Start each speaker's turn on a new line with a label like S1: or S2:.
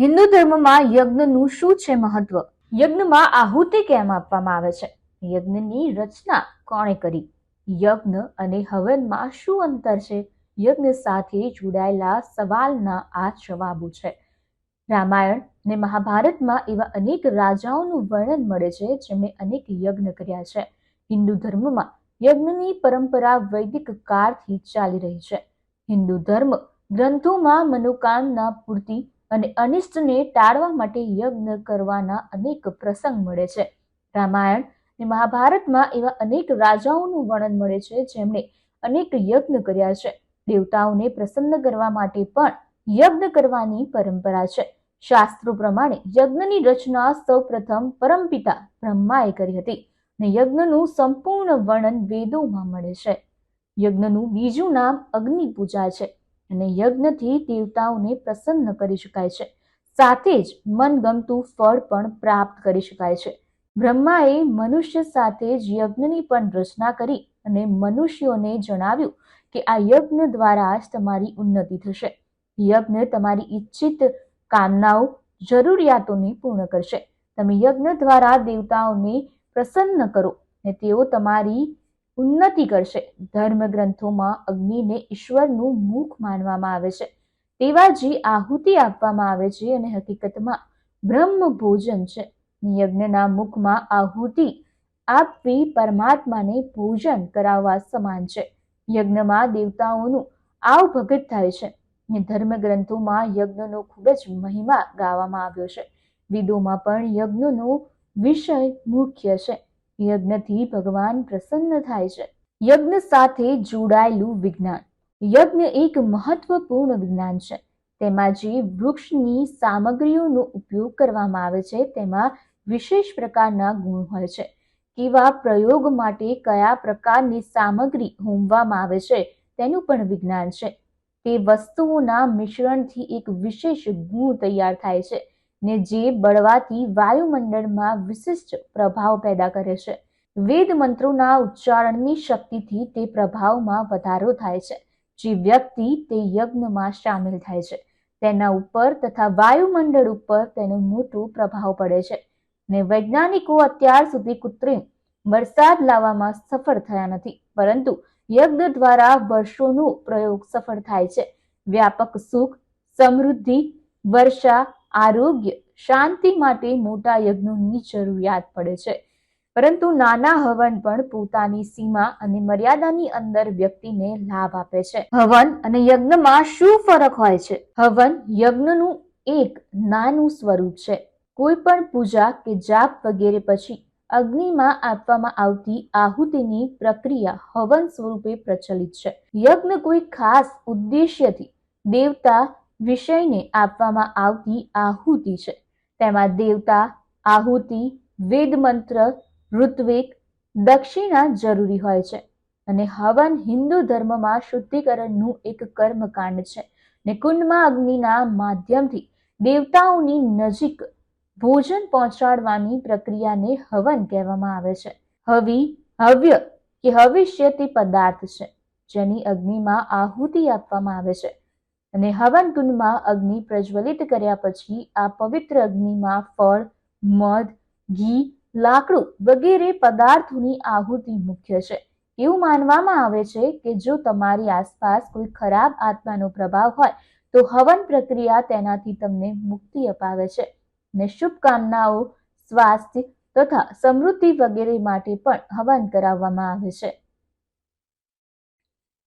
S1: હિન્દુ ધર્મમાં યજ્ઞનું શું છે મહત્વ? યજ્ઞમાં આહુતિ કેમ આપવામાં આવે છે? યજ્ઞની રચના કોણે કરી? યજ્ઞ અને હવનમાં શું અંતર છે? યજ્ઞ સાથે જોડાયેલા સવાલના આ જવાબો છે. રામાયણ ને મહાભારતમાં એવા અનેક રાજાઓનું વર્ણન મળે છે, જેમણે અનેક યજ્ઞ કર્યા છે. હિન્દુ ધર્મમાં યજ્ઞની પરંપરા વૈદિક કાળથી ચાલી રહી છે. હિન્દુ ધર્મ ગ્રંથોમાં મનોકામના પૂર્તિ અને અનિષ્ટને ટાળવા માટે યજ્ઞ કરવાના અનેક પ્રસંગ મળે છે. રામાયણ અને મહાભારતમાં એવા અનેક રાજાઓનું વર્ણન મળે છે જેમણે અનેક યજ્ઞ કર્યા છે. દેવતાઓને પ્રસન્ન કરવા માટે પણ યજ્ઞ કરવાની પરંપરા છે. શાસ્ત્રો પ્રમાણે યજ્ઞની રચના સૌપ્રથમ પરમપિતા બ્રહ્માએ કરી હતી અને યજ્ઞનું સંપૂર્ણ વર્ણન વેદોમાં મળે છે. યજ્ઞનું બીજું નામ અગ્નિ પૂજા છે. અને યજ્ઞથી દેવતાઓને પ્રસન્ન કરી શકાય છે. સાથે જ મનગમતું ફળ પણ પ્રાપ્ત કરી શકાય છે. બ્રહ્માએ મનુષ્ય સાથે જ યજ્ઞની પણ રચના કરી અને મનુષ્યોને જણાવ્યું કે આ યજ્ઞ દ્વારા જ તમારી ઉન્નતિ થશે. યજ્ઞ તમારી ઈચ્છિત કામનાઓ, જરૂરિયાતોને પૂર્ણ કરશે. તમે યજ્ઞ દ્વારા દેવતાઓને પ્રસન્ન કરો અને તેઓ તમારી ઉન્નતિ કરશે. ધર્મ ગ્રંથોમાં અગ્નિને ઈશ્વરનું મુખ માનવામાં આવે છે. તેવા જે આહુતિ આપવામાં આવે છે અને હકીકતમાં બ્રહ્મ ભોજન છે. યજ્ઞના મુખમાં આહુતિ આપવી પરમાત્માને ભોજન કરાવવા સમાન છે. યજ્ઞમાં દેવતાઓનું આવ ભગત થાય છે. ને ધર્મ ગ્રંથોમાં યજ્ઞનો ખૂબ જ મહિમા ગાવામાં આવ્યો છે. વિદોમાં પણ યજ્ઞનો વિષય મુખ્ય છે. યજ્ઞથી ભગવાન પ્રસન્ન થાય છે. યજ્ઞ સાથે જોડાયેલું વિજ્ઞાન. યજ્ઞ એક મહત્વપૂર્ણ વિજ્ઞાન છે. તેમાં જે વૃક્ષની સામગ્રીઓનો ઉપયોગ કરવામાં આવે છે, તેમાં વિશેષ પ્રકારના ગુણ હોય છે. કેવા પ્રયોગ માટે કયા પ્રકારની સામગ્રી હોમવામાં આવે છે, તેનું પણ વિજ્ઞાન છે. તે વસ્તુઓના મિશ્રણથી એક વિશેષ ગુણ તૈયાર થાય છે. ને જે બળવાથી વાયુમંડળમાં વિશિષ્ટ પ્રભાવ પેદા કરે છે. વેદ મંત્રોના ઉચ્ચારણની શક્તિથી તે પ્રભાવમાં વધારો થાય છે. જે વ્યક્તિ તે યજ્ઞમાં સામેલ થાય છે. તેના ઉપર તથા વાયુમંડળ ઉપર તેનો મોટો પ્રભાવ પડે છે. ને વૈજ્ઞાનિકો અત્યાર સુધી કૃત્રિમ વરસાદ લાવવામાં સફળ થયા નથી. પરંતુ યજ્ઞ દ્વારા વર્ષોનો પ્રયોગ સફળ થાય છે. વ્યાપક સુખ, સમૃદ્ધિ, વર્ષા આરોગ્ય, શાંતિ માટે મોટા યજ્ઞોની જરૂરિયાત પડે છે. પરંતુ નાના હવન પણ પોતાની સીમા અને મર્યાદાની અંદર વ્યક્તિને લાભ આપે છે. હવન અને યજ્ઞમાં શું ફરક હોય છે? હવન યજ્ઞનું એક નાનું સ્વરૂપ છે. કોઈ પણ પૂજા કે જાપ વગેરે પછી અગ્નિમાં આપવામાં આવતી આહુતિની પ્રક્રિયા હવન સ્વરૂપે પ્રચલિત છે. યજ્ઞ કોઈ ખાસ ઉદ્દેશ્યથી દેવતા વિષયને આપવામાં આવતી આહુતિ છે. તેમાં દેવતા, આહુતિ, વેદ મંત્ર, ઋત્વિક, દક્ષિણા જરૂરી હોય છે અને હવન હિન્દુ ધર્મમાં શુદ્ધિકરણનું એક કર્મકાંડ છે ને કુંડમાં અગ્નિના માધ્યમથી દેવતાઓની નજીક ભોજન પહોંચાડવાની પ્રક્રિયાને હવન કહેવામાં આવે છે. હવિ, હવ્ય કે હવિષ્ય તે પદાર્થ છે જેની અગ્નિમાં આહુતિ આપવામાં આવે છે. અને હવન કુંડમાં અગ્નિ પ્રજ્વલિત કર્યા પછી આ પવિત્ર અગ્નિમાં ફળ, મધ, ઘી, લાકડું વગેરે પદાર્થોની આહુતિ મુખ્ય છે. એવું માનવામાં આવે છે કે જો તમારી આસપાસ કોઈ ખરાબ આત્માનો પ્રભાવ હોય, તો હવન પ્રક્રિયા તેનાથી તમને મુક્તિ અપાવે છે ને શુભકામનાઓ, સ્વાસ્થ્ય તથા સમૃદ્ધિ વગેરે માટે પણ હવન કરાવવામાં આવે છે.